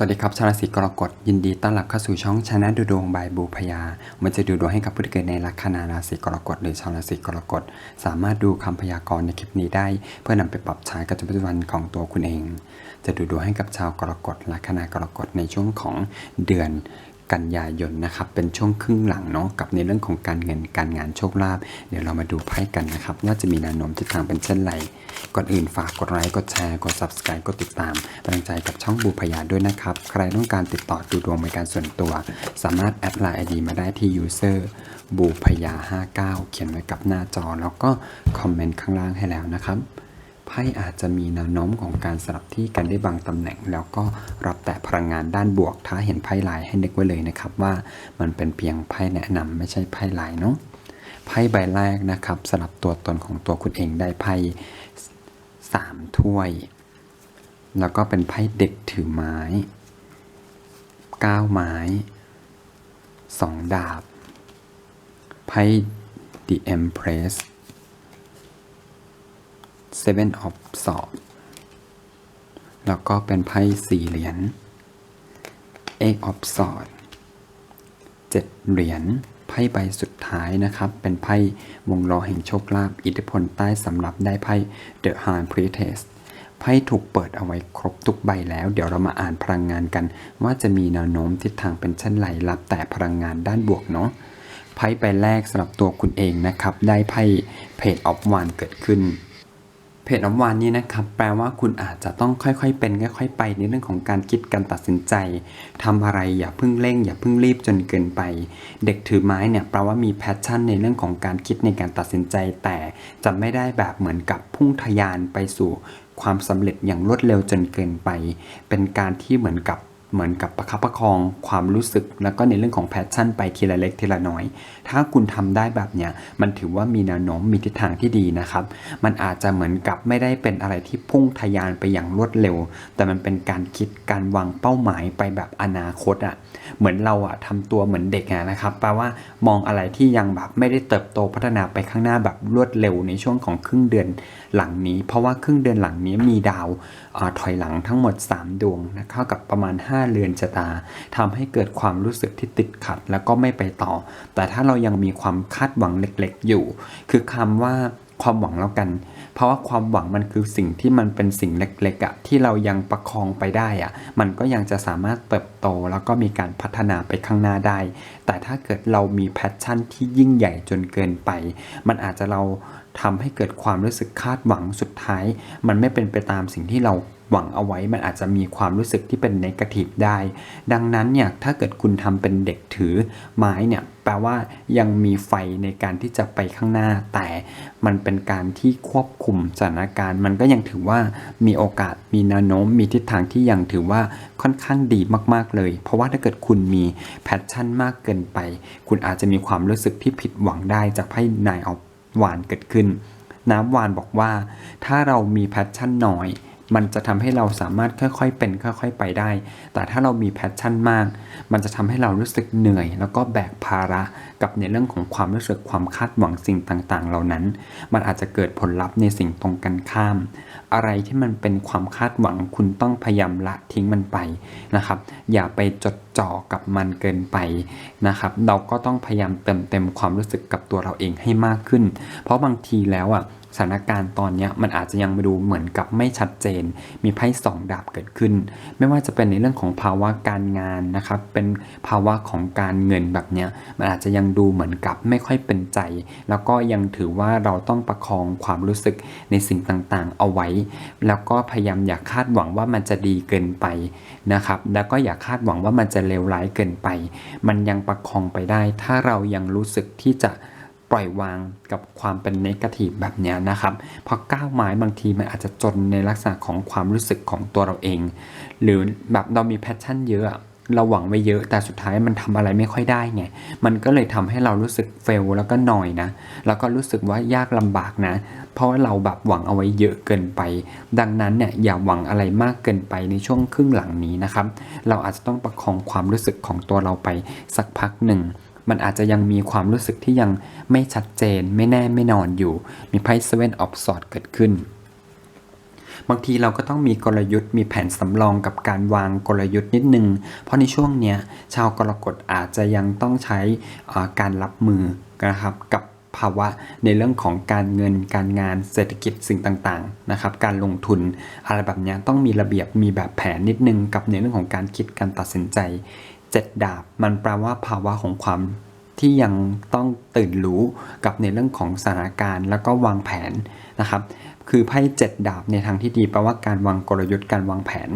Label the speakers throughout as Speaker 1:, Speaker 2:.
Speaker 1: สวัสดีครับชาวราศีกรกฎยินดีต้อนรับเข้าสู่ช่องชนะดูดวงบายบูพยามันจะดูดวงให้กับผู้ที่เกิดในลัคนาราศีกรกฎหรือชาวราศีกรกฎสามารถดูคำพยากรณ์ในคลิปนี้ได้ เพื่อนำไปปรับใช้กับชีวิตประจำวันของตัวคุณเอง จะดูดวงให้กับชาวกรกฎลัคนากรกฎในช่วงของเดือน กันยายนนะครับเป็นช่วงครึ่งหลังเนาะกับในเรื่องของการเงินการงานโชคลาภเดี๋ยวเรามาดูไพ่กันนะครับว่าจะมีแนวโน้มทิศทางเป็นเช่นไรก่อนอื่นฝากกดไลค์กดแชร์กด subscribe กดติดตามกำลังใจกับช่องบูพยาด้วยนะครับ ใครต้องการติดต่อดูดวงเป็นการส่วนตัว สามารถแอดไลน์ไอดีมาได้ที่ user บูพยา59 เขียนไว้กับหน้าจอ แล้วก็คอมเมนต์ข้างล่างให้แล้วนะครับ ไพ่อาจจะมีแนวโน้มของการสลับที่กันได้บางตำแหน่ง แล้วก็รับแต่พลังงานด้านบวก ถ้าเห็นไพ่ลายให้นึกไว้เลยนะครับว่ามันเป็นเพียงไพ่แนะนำไม่ใช่ไพ่ลายเนาะไพ่ใบแรกนะครับสลับตัวตนของตัวคุณเองได้ไพ่สามถ้วย แล้วก็เป็นไพ่เด็กถือไม้เก้าไม้สองดาบไพ่ The Empress Seven of Swords แล้วก็เป็นไพ่สี่เหรียญ Eight of Swords เจ็ดเหรียญไพ่ใบสุดท้ายนะครับ เป็นไพ่วงล้อแห่งโชคลาภอิทธิพลใต้สำหรับได้ไพ่ The High Priestess ไพ่ถูกเปิดเอาไว้ครบทุกใบแล้ว เดี๋ยวเรามาอ่านพลังงานกัน ว่าจะมีแนวโน้มทิศทางเป็นเช่นไรรับแต่พลังงานด้านบวกเนาะไพ่ใบแรกสำหรับตัวคุณเองนะครับ ได้ไพ่เพจออฟวานเกิดขึ้น เพจออฟวานนี้นะครับแปลว่าคุณอาจจะต้องค่อยๆเป็นค่อยๆไปในเรื่องของการคิดการตัดสินใจทำอะไรอย่าเพิ่งเร่ง อย่าเพิ่งรีบจนเกินไป เด็กถือไม้เนี่ยแปลว่ามีแพชชั่นในเรื่องของการคิดในการตัดสินใจ แต่จะไม่ได้แบบเหมือนกับพุ่งทะยานไปสู่ความสำเร็จอย่างรวดเร็วจนเกินไป เป็นการที่เหมือนกับ เหมือนกับประคับประคองความรู้สึก แล้วก็ในเรื่องของแพชชั่นไปทีละเล็กทีละน้อย ถ้าคุณทำได้แบบเนี้ยมันถือว่ามีแนวโน้มมีทิศทางที่ดีนะครับ มันอาจจะเหมือนกับไม่ได้เป็นอะไรที่พุ่งทะยานไปอย่างรวดเร็ว แต่มันเป็นการคิดการวางเป้าหมายไปแบบอนาคตอะ่ะเหมือนเราอะทำตัวเหมือนเด็กอะนะครับแปลว่ามองอะไรที่ยังแบบไม่ได้เติบโตพัฒนาไปข้างหน้าแบบรวดเร็วในช่วงของครึ่งเดือนหลังนี้ เพราะว่าครึ่งเดือนหลังนี้มีดาว ถอยหลังทั้งหมด 3 ดวงนะเข้ากับประมาณ 5 เรือนชะตาทำให้เกิดความรู้สึกที่ติดขัดแล้วก็ไม่ไปต่อ แต่ถ้าเรายังมีความคาดหวังเล็กๆอยู่ คือคำว่าความหวังแล้วกัน เพราะว่าความหวังมันคือสิ่งที่มันเป็นสิ่งเล็กๆอะที่เรายังประคองไปได้อะมันก็ยังจะสามารถเติบโตแล้วก็มีการพัฒนาไปข้างหน้าได้ แต่ถ้าเกิดเรามีแพชชั่นที่ยิ่งใหญ่จนเกินไป มันอาจจะเรา ทำให้เกิดความรู้สึกคาดหวังสุดท้าย มันไม่เป็นไปตามสิ่งที่เราหวังเอาไว้มันอาจจะมีความรู้สึกที่เป็นนกาทีฟได้ ดังนั้นเนี่ยถ้าเกิดคุณทำเป็นเด็กถือไม้เนี่ยแปลว่ายังมีไฟในการที่จะไปข้างหน้า แต่มันเป็นการที่ควบคุมสถานการณ์ มันก็ยังถือว่ามีโอกาสมีแนวโน้ม มีทิศทางที่ยังถือว่าค่อนข้างดีมากๆเลย เพราะว่าถ้าเกิดคุณมีแพชชั่นมากเกินไป คุณอาจจะมีความรู้สึกที่ผิดหวังได้จากไพ่นายออฟ วานเกิดขึ้น น้ำวานบอกว่า ถ้าเรามีแพชชั่นน้อย มันจะทำให้เราสามารถค่อยๆเป็นค่อยๆไปได้ แต่ถ้าเรามีแพชชั่นมาก มันจะทำให้เรารู้สึกเหนื่อย แล้วก็แบกภาระกับในเรื่องของความรู้สึกความคาดหวังสิ่งต่างๆ เหล่านั้น มันอาจจะเกิดผลลัพธ์ในสิ่งตรงกันข้าม อะไรที่มันเป็นความคาดหวังคุณต้องพยายามละทิ้งมันไปนะครับ อย่าไปจดจ่อกับมันเกินไปนะครับ เราก็ต้องพยายามเติมเต็มความรู้สึกกับตัวเราเองให้มากขึ้น เพราะบางทีแล้วอะ ถานการณ์ตอนนี้มันอาจจะยังมาดูเหมือนกับไม่ชัดเจน มีไพ่สองดาบเกิดขึ้น ไม่ว่าจะเป็นในเรื่องของภาวะการงานนะครับเป็นภาวะของการเงินแบบเนี้ยมันอาจจะยังดูเหมือนกับไม่ค่อยเป็นใจ แล้วก็ยังถือว่าเราต้องประคองความรู้สึกในสิ่งต่างๆ เอาไว้ แล้วก็พยายามอย่าคาดหวังว่ามันจะดีเกินไปนะครับแล้วก็อย่าคาดหวังว่ามันจะเลวร้ายเกินไป มันยังประคองไปได้ ถ้าเรายังรู้สึกที่จะ ปล่อยวางกับความเป็นเนกาทีฟแบบนี้นะครับ เพราะก้าวไม้บางทีมันอาจจะจนในลักษณะของความรู้สึกของตัวเราเอง หรือแบบเรามีแพชชั่นเยอะเราหวังไว้เยอะแต่สุดท้ายมันทำอะไรไม่ค่อยได้ไง มันก็เลยทำให้เรารู้สึกเฟลแล้วก็หน่อยนะ แล้วก็รู้สึกว่ายากลำบากนะ เพราะว่าเราแบบหวังเอาไว้เยอะเกินไป ดังนั้นเนี่ยอย่าหวังอะไรมากเกินไปในช่วงครึ่งหลังนี้นะครับ เราอาจจะต้องประคองความรู้สึกของตัวเราไปสักพักหนึ่ง มันอาจจะยังมีความรู้สึกที่ยังไม่ชัดเจน ไม่แน่ไม่นอนอยู่ มีไพ่ Seven of Swords เกิดขึ้น บางทีเราก็ต้องมีกลยุทธ์ มีแผนสำรองกับการวางกลยุทธ์นิดนึง เพราะในช่วงเนี้ยชาวกรกฎอาจจะยังต้องใช้การรับมือนะครับกับภาวะในเรื่องของการเงินการงานเศรษฐกิจสิ่งต่างๆนะครับการลงทุนอะไรแบบเนี้ยต้องมีระเบียบมีแบบแผนนิดนึงกับในเรื่องของการคิดการตัดสินใจ เจ็ดดาบ มันแปลว่าภาวะของความที่ยังต้องตื่นรู้กับในเรื่องของสถานการณ์ แล้วก็วางแผนนะครับ คือไพ่เจ็ดดาบในทางที่ดีแปลว่าการวางกลยุทธ์การวางแผน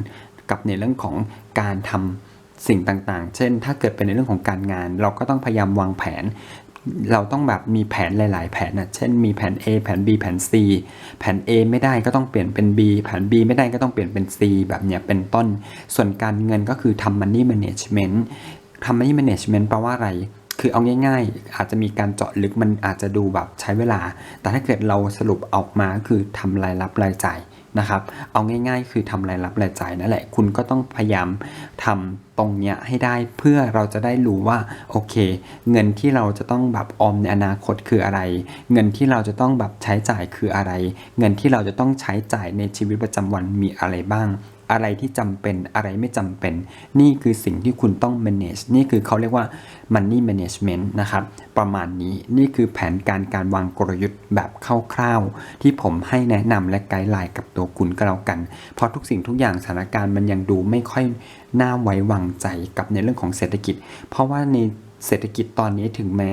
Speaker 1: กับในเรื่องของการทำสิ่งต่างๆ เช่น ถ้าเกิดเป็นในเรื่องของการงาน เราก็ต้องพยายามวางแผน เราต้องแบบมีแผนหลาย ๆ แผนนะเช่นมีแผน A แผน B แผน C แผน A ไม่ได้ก็ต้องเปลี่ยนเป็น B แผน B ไม่ได้ก็ต้องเปลี่ยนเป็น C แบบเนี้ยเป็นต้น ส่วนการเงินก็คือทำ money management ทำ money management แปลว่าอะไร คือเอาง่าย ๆ อาจจะมีการเจาะลึกมันอาจจะดูแบบใช้เวลา แต่ถ้าเกิดเราสรุปออกมาคือทำรายรับรายจ่าย นะครับ เอาง่าย ๆ คือทำรายรับรายจ่ายนั่นแหละ คุณก็ต้องพยายามทำตรงเนี้ยให้ได้เพื่อเราจะได้รู้ว่าโอเค เงินที่เราจะต้องแบบออมในอนาคตคืออะไร เงินที่เราจะต้องแบบใช้จ่ายคืออะไร เงินที่เราจะต้องใช้จ่ายในชีวิตประจำวันมีอะไรบ้าง อะไรที่จำเป็นอะไรไม่จำเป็น นี่คือสิ่งที่คุณต้อง manage นี่คือเขาเรียกว่า money management นะครับ ประมาณนี้นี่คือแผนการการวางกลยุทธ์แบบคร่าวๆ ที่ผมให้แนะนำและไกด์ไลน์กับตัวคุณก็แล้วกัน เพราะทุกสิ่งทุกอย่างสถานการณ์มันยังดูไม่ค่อยน่าไว้วางใจกับในเรื่องของเศรษฐกิจ เพราะว่าในเศรษฐกิจตอนนี้ถึงแม้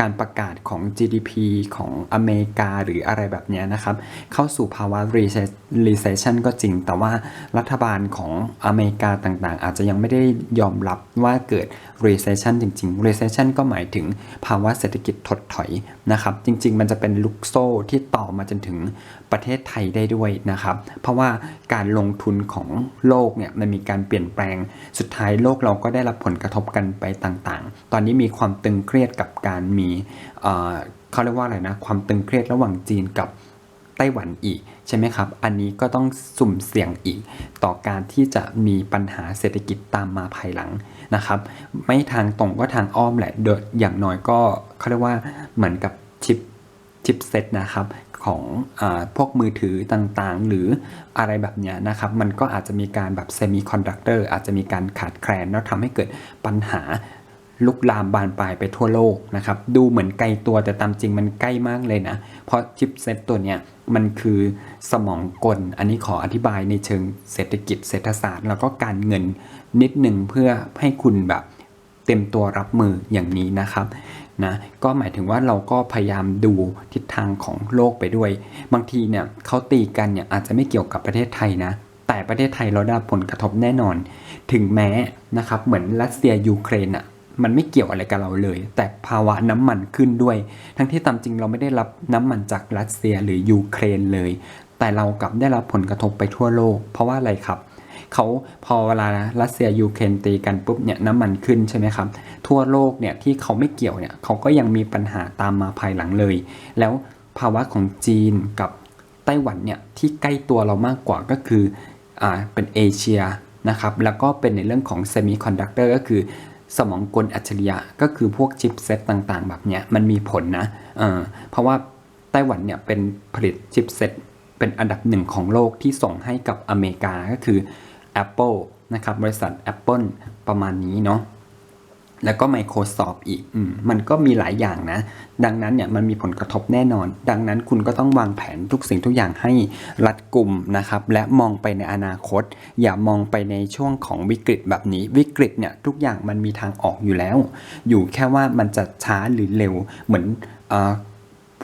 Speaker 1: การประกาศของ GDP ของอเมริกาหรืออะไรแบบเนี้ยนะครับ เข้าสู่ภาวะ recess- recession ก็จริง แต่ว่ารัฐบาลของอเมริกาต่างๆ อาจจะยังไม่ได้ยอมรับว่าเกิด recession จริง ๆ recession ก็หมายถึงภาวะเศรษฐกิจถดถอยนะครับ จริง ๆ มันจะเป็นลูกโซ่ที่ต่อ มาจนถึงประเทศไทยได้ด้วยนะครับ เพราะว่าการลงทุนของโลกเนี่ยมันมีการเปลี่ยนแปลงสุดท้ายโลกเราก็ได้รับผลกระทบกันไปต่างๆ ตอนนี้มีความตึงเครียดกับการมีเเขาเรียกว่าอะไรนะความตึงเครียดระหว่างจีนกับไต้หวันอีกใช่ไหมครับ อันนี้ก็ต้องสุ่มเสี่ยงอีก ต่อการที่จะมีปัญหาเศรษฐกิจตามมาภายหลังนะครับ ไม่ทางตรงก็ทางอ้อมแหละโดยอย่างน้อยก็เขาเรียกว่าเหมือนกับชิปชิปเซตนะครับ ของอพวกมือถือต่างๆ หรืออะไรแบบนี้นะครับ มันก็อาจจะมีการแบบเซมิคอนดักเตอร์อาจจะมีการขาดแคลนแล้วทำให้เกิดปัญหาลุกลามบานปลายไปทั่วโลกนะครับ ดูเหมือนไกลตัวแต่ตามจริงมันใกล้มากเลยนะ เพราะชิปเซ็ตตัวเนี้ยมันคือสมองกล อันนี้ขออธิบายในเชิงเศรษฐกิจเศรษฐศาสตร์ แล้วก็การเงินนิดหนึ่งเพื่อให้คุณแบบ เต็มตัวรับมืออย่างนี้นะครับนะก็หมายถึงว่าเราก็พยายามดูทิศทางของโลกไปด้วย บางทีเนี่ยเขาตีกันเนี่ยอาจจะไม่เกี่ยวกับประเทศไทยนะ แต่ประเทศไทยเราได้ผลกระทบแน่นอน ถึงแม้นะครับเหมือนรัสเซียยูเครนอะมันไม่เกี่ยวอะไรกับเราเลย แต่ภาวะน้ำมันขึ้นด้วย ทั้งที่ตามจริงเราไม่ได้รับน้ำมันจากรัสเซียหรือยูเครนเลย แต่เรากลับได้รับผลกระทบไปทั่วโลก เพราะว่าอะไรครับ เขาพอเวลารัสเซียยูเครนตีกันปุ๊บเนี่ยน้ำมันขึ้นใช่ไหมครับ ทั่วโลกเนี่ยที่เขาไม่เกี่ยวเนี่ยเขาก็ยังมีปัญหาตามมาภายหลังเลย แล้วภาวะของจีนกับไต้หวันเนี่ยที่ใกล้ตัวเรามากกว่าก็คืออ่าเป็นเอเชียนะครับแล้วก็เป็นในเรื่องของเซมิคอนดักเตอร์ก็คือสมองกลอัจฉริยะก็คือพวกชิปเซตต่างๆ แบบเนี้ยมันมีผลนะเออเพราะว่าไต้หวันเนี่ยเป็นผลิตชิปเซตเป็นอันดับหนึ่งของโลกที่ส่งให้กับอเมริกาก็คือ Apple นะครับบริษัท Apple ประมาณนี้เนาะแล้วก็ Microsoft อีกอมมันก็มีหลายอย่างนะ ดังนั้นเนี่ยมันมีผลกระทบแน่นอน ดังนั้นคุณก็ต้องวางแผนทุกสิ่งทุกอย่างให้รัดกุมนะครับ และมองไปในอนาคต อย่ามองไปในช่วงของวิกฤตแบบนี้ วิกฤตเนี่ยทุกอย่างมันมีทางออกอยู่แล้ว อยู่แค่ว่ามันจะช้าหรือเร็ว เหมือนอ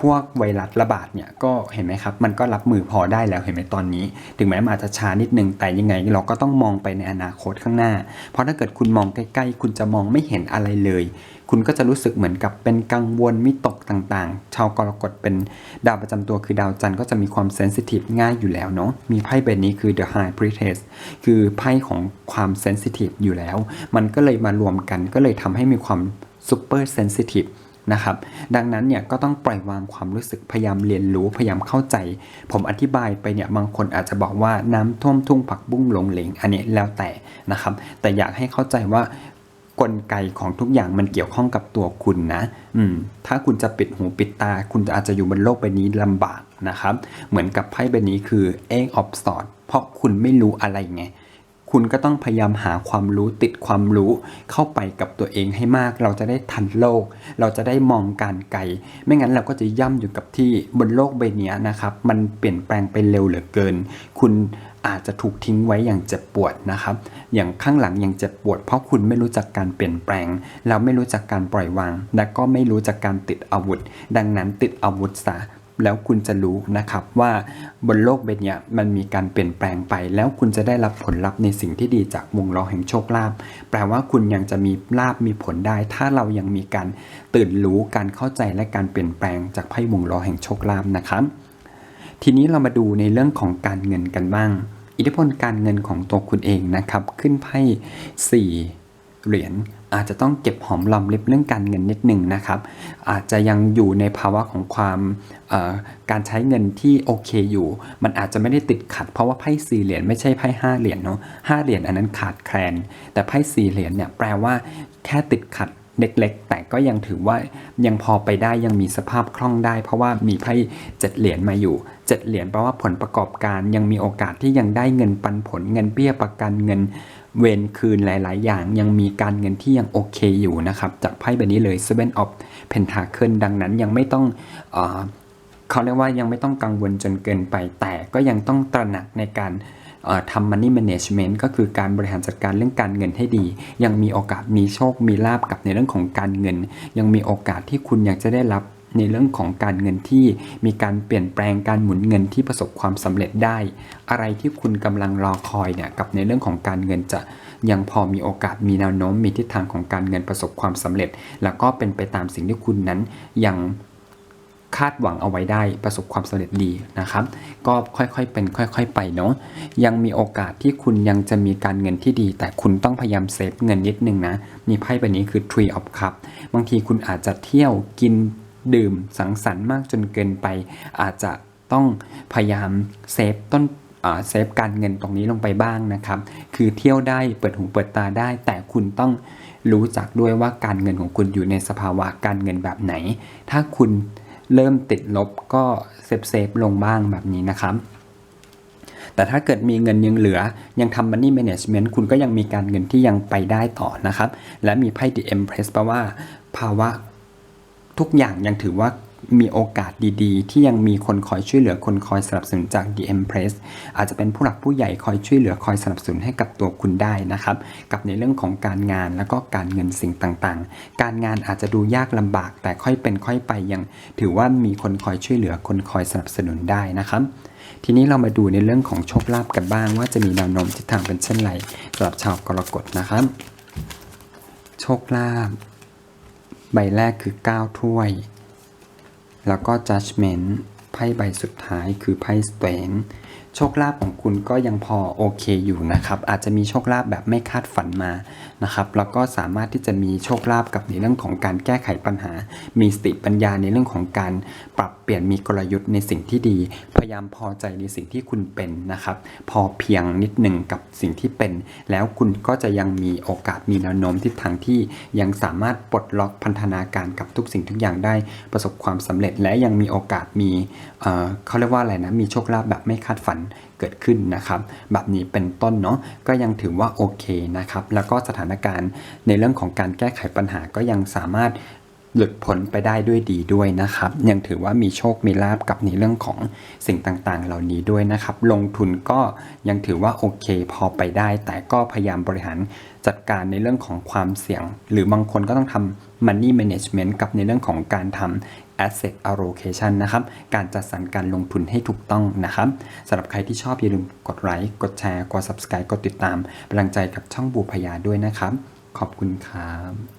Speaker 1: พวกไวรัสระบาดเนี่ยก็เห็นไหมครับ มันก็รับมือพอได้แล้วเห็นไหมตอนนี้ ถึงแม้มันอาจจะช้านิดนึงแต่ยังไง เราก็ต้องมองไปในอนาคตข้างหน้า เพราะถ้าเกิดคุณมองใกล้ๆ คุณจะมองไม่เห็นอะไรเลย คุณก็จะรู้สึกเหมือนกับเป็นกังวลมิตกต่างๆ ชาวกรกฎเป็นดาวประจำตัวคือดาวจันทร์ก็จะมีความเซนซิทีฟง่ายอยู่แล้วเนาะมีไพ่ใบนี้คือ the high priestess คือไพ่ของความเซนซิทีฟอยู่แล้ว มันก็เลยมารวมกันก็เลยทำให้มีความ super sensitive น นะครับ ดังนั้นเนี่ยก็ต้องปล่อยวางความรู้สึกพยายามเรียนรู้พยายามเข้าใจ ผมอธิบายไปเนี่ยบางคนอาจจะบอกว่าน้ำท่วมทุ่งผักบุ้งหลงเหลงอันนี้แล้วแต่นะครับ แต่อยากให้เข้าใจว่ากลไกของทุกอย่างมันเกี่ยวข้องกับตัวคุณนะ อืม ถ้าคุณจะปิดหูปิดตา คุณอาจจะอยู่บนโลกใบนี้ลำบากนะครับ เหมือนกับไพ่ใบนี้คือ Eight of Swords เพราะคุณไม่รู้อะไรไง คุณก็ต้องพยายามหาความรู้ติดความรู้เข้าไปกับตัวเองให้มาก เราจะได้ทันโลก เราจะได้มองการไกล ไม่งั้นเราก็จะย่ำอยู่กับที่บนโลกใบนี้นะครับ มันเปลี่ยนแปลงไปเร็วเหลือเกิน คุณอาจจะถูกทิ้งไว้อย่างเจ็บปวดนะครับ อย่างข้างหลังยังเจ็บปวด เพราะคุณไม่รู้จักการเปลี่ยนแปลง เราไม่รู้จักการปล่อยวาง และก็ไม่รู้จักการติดอาวุธ ดังนั้นติดอาวุธซะ แล้วคุณจะรู้นะครับว่าบนโลกใบเนี้ยมันมีการเปลี่ยนแปลงไป แล้วคุณจะได้รับผลลัพธ์ในสิ่งที่ดีจากวงล้อแห่งโชคลาภแปลว่าคุณยังจะมีลาบมีผลได้ ถ้าเรายังมีการตื่นรู้การเข้าใจและการเปลี่ยนแปลงจากไพ่วงล้อแห่งโชคลาภนะครับทีนี้เรามาดูในเรื่องของการเงินกันบ้าง อิทธิพลการเงินของตัวคุณเองนะครับ ขึ้นไพ่สี่ เหรียญอาจจะต้องเก็บหอมรอมริบเรื่องการเงินนิดหนึ่งนะครับ อาจจะยังอยู่ในภาวะของความการใช้เงินที่โอเคอยู่ มันอาจจะไม่ได้ติดขัด เพราะว่าไพ่สี่เหรียญไม่ใช่ไพ่ห้าเหรียญเนาะห้าเหรียญอันนั้นขาดแคลน แต่ไพ่สี่เหรียญเนี่ยแปลว่าแค่ติดขัด เล็กๆ แต่ก็ยังถือว่ายังพอไปได้ยังมีสภาพคล่องได้ เพราะว่ามีไพ่เจ็ดเหรียญมาอยู่เจ็ดเหรียญแปลว่าผลประกอบการยังมีโอกาสที่ยังได้เงินปันผลเงินเบี้ยประกันเงินเวรคืนหลาย ๆ อย่างยังมีการเงินที่ยังโอเคอยู่นะครับ จากไพ่ใบนี้เลย Seven of Pentacle ดังนั้นยังไม่ต้องเอเขาเรียกว่ายังไม่ต้องกังวลจนเกินไป แต่ก็ยังต้องตระหนักในการ ทำ money management ก็คือการบริหารจัดการเรื่องการเงินให้ดี ยังมีโอกาสมีโชคมีลาบกับในเรื่องของการเงิน ยังมีโอกาสที่คุณอยากจะได้รับในเรื่องของการเงินที่มีการเปลี่ยนแปลงการหมุนเงินที่ประสบความสำเร็จได้ อะไรที่คุณกำลังรอคอยเนี่ยกับในเรื่องของการเงินจะยังพอมีโอกาสมีแนวโน้มมีทิศทางของการเงินประสบความสำเร็จ แล้วก็เป็นไปตามสิ่งที่คุณนั้นยัง คาดหวังเอาไว้ได้ประสบความสำเร็จดีนะครับ ก็ค่อยๆเป็นค่อยๆไปเนาะยังมีโอกาสที่คุณยังจะมีการเงินที่ดี แต่คุณต้องพยายามเซฟเงินนิดนึงนะ มีไพ่ใบนี้คือ Tree of Cup บางทีคุณอาจจะเที่ยวกินดื่มสังสรรค์มากจนเกินไป อาจจะต้องพยายามเซฟต้นเซฟการเงินตรงนี้ลงไปบ้างนะครับ คือเที่ยวได้เปิดหูเปิดตาได้ แต่คุณต้องรู้จักด้วยว่าการเงินของคุณอยู่ในสภาวะการเงินแบบไหน ถ้าคุณ เริ่มติดลบก็เซฟเซฟลงบ้างแบบนี้นะครับแต่ถ้าเกิดมีเงินยังเหลือ ยังทำ money management คุณก็ยังมีการเงินที่ยังไปได้ต่อนะครับ และมีไพ่ The Empress แปลว่า ภาวะทุกอย่างยังถือว่า มีโอกาสดีๆ ที่ยังมีคนคอยช่วยเหลือคนคอยสนับสนุนจาก The Empress อาจจะเป็นผู้หลักผู้ใหญ่คอยช่วยเหลือคอยสนับสนุนให้กับตัวคุณได้นะครับ กับในเรื่องของการงานแล้วก็การเงินสิ่งต่างๆ การงานอาจจะดูยากลำบาก แต่ค่อยเป็นค่อยไปยัง ถือว่ามีคนคอยช่วยเหลือคนคอยสนับสนุนได้นะครับทีนี้เรามาดูในเรื่องของโชคลาภกันบ้าง ว่าจะมีแนวโน้มทิศทางเป็นเช่นไรสำหรับชาวกรกฎนะครับ โชคลาภใบแรกคือ 9 ถ้วย แล้วก็ judgment ไพ่ใบสุดท้ายคือไพ่ strength โชคลาภของคุณก็ยังพอโอเคอยู่นะครับ อาจจะมีโชคลาภแบบไม่คาดฝันมานะครับแล้วก็สามารถที่จะมีโชคลาภกับในเรื่องของการแก้ไขปัญหา มีสติปัญญาในเรื่องของการปรับเปลี่ยนมีกลยุทธ์ในสิ่งที่ดี พยายามพอใจในสิ่งที่คุณเป็นนะครับ พอเพียงนิดหนึ่งกับสิ่งที่เป็น แล้วคุณก็จะยังมีโอกาสมีแนวโน้มทิศทางที่ยังสามารถปลดล็อกพันธนาการกับทุกสิ่งทุกอย่างได้ประสบความสำเร็จและยังมีโอกาสมีเเขาเรียกว่าอะไรนะมีโชคลาภแบบไม่คาดฝันเกิดขึ้นนะครับ แบบนี้เป็นต้นเนาะก็ยังถือว่าโอเคนะครับ แล้วก็สถานการณ์ในเรื่องของการแก้ไขปัญหาก็ยังสามารถหลุดพ้นไปได้ด้วยดีด้วยนะครับ ยังถือว่ามีโชคมีลาบกับในเรื่องของสิ่งต่างๆ เหล่านี้ด้วยนะครับ ลงทุนก็ยังถือว่าโอเคพอไปได้ แต่ก็พยายามบริหารจัดการในเรื่องของความเสี่ยง หรือบางคนก็ต้องทำ money management กับในเรื่องของการทำ asset allocation นะครับ การจัดสรรการลงทุนให้ถูกต้องนะครับสำหรับใครที่ชอบอย่าลืมกดไลค์ กดแชร์ กด subscribe กดติดตามเป็นกำลังใจกับช่องบูพยาด้วยนะครับ ขอบคุณครับ